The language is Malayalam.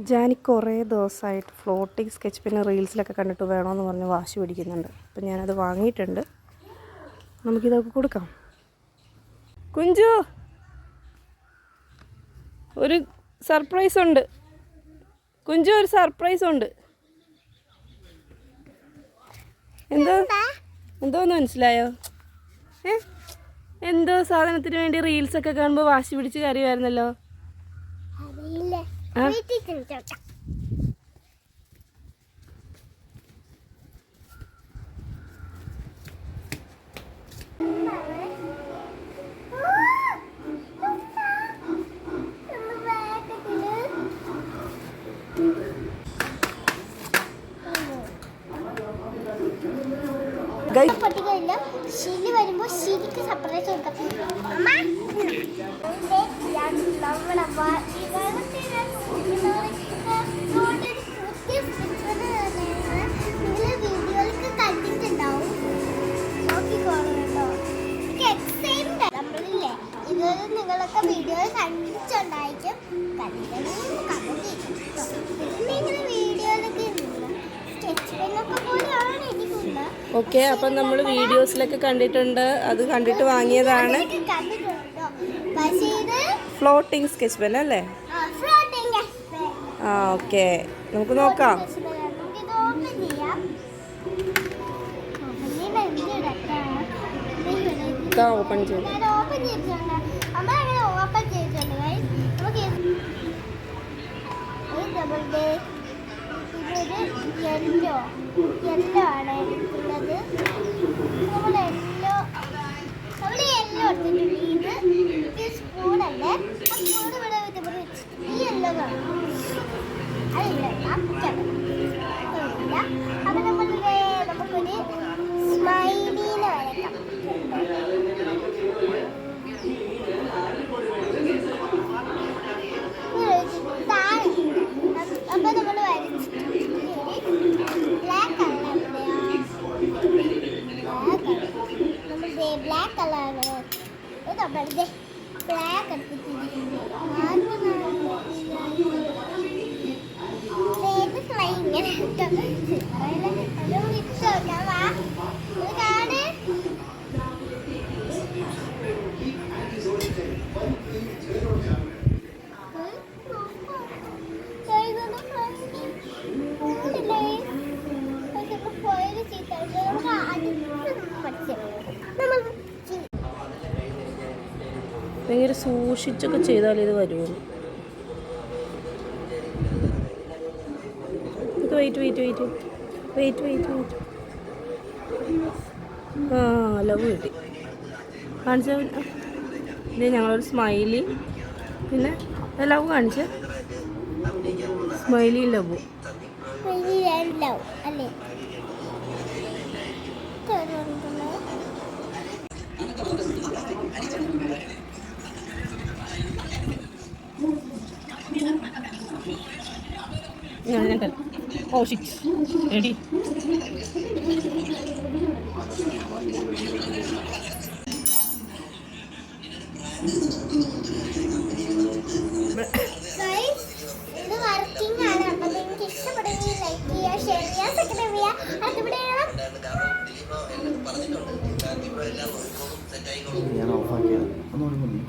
ജാനി കുറേ ദിവസമായിട്ട് ഫ്ലോട്ടിങ് സ്കെച്ച് പിന്നെ റീൽസിലൊക്കെ കണ്ടിട്ട് വേണമെന്ന് പറഞ്ഞ് വാശി പിടിക്കുന്നുണ്ട്. അപ്പം ഞാനത് വാങ്ങിയിട്ടുണ്ട്. നമുക്കിതൊക്കെ കൊടുക്കാം. കുഞ്ചു! ഒരു സർപ്രൈസ് ഉണ്ട്. കുഞ്ചു ഒരു സർപ്രൈസ് ഉണ്ട്. എന്തോ? എന്തോന്ന് മനസ്സിലായോ? ഏ? എന്തോ സാധനത്തിന് വേണ്ടി റീൽസൊക്കെ കാണുമ്പോൾ വാശി പിടിച്ച് ആ? വീട്ടിൽ ഗൈ പൊട്ടിക്കില്ല ശിലി വരുമ്പോ ശിലിക്ക് സർപ്രൈസ് കൊടുക്കാം അമ്മ ഓക്കെ അപ്പം നമ്മൾ വീഡിയോസിലൊക്കെ കണ്ടിട്ടുണ്ട്. അത് കണ്ടിട്ട് വാങ്ങിയതാണ്. ഫ്ലോട്ടിംഗ് സ്കെച്ച് പെൻ അല്ലേ? ആ, ഓക്കെ. നമുക്ക് നോക്കാം. Open expert. അപ്പൊ നമ്മളിത് നമുക്കൊരു സ്മൈലിനെ വരയ്ക്കാം അപ്പൊ നമ്മൾ ബ്ലാക്ക് കളർ. ബ്ലാക്ക് കളർ നമ്മളുടെ ബ്ലാക്ക് എടുത്തിട്ടുണ്ട് ഭയങ്കര സൂക്ഷിച്ചൊക്കെ ചെയ്താൽ ഇത് വരുമോ wait wait wait wait wait wait ആ ലവ് കിട്ടി. കാണിച്ച? ഇത് ഞങ്ങളൊരു സ്മൈലി പിന്നെ ലവ് കാണിച്ച? സ്മൈലി ലവ് അല്ലേ? ഞാൻ ഓ ഷിറ്റ് റെഡി ഞാൻ ഓഫാക്കിയത് ഒന്നുകൂടി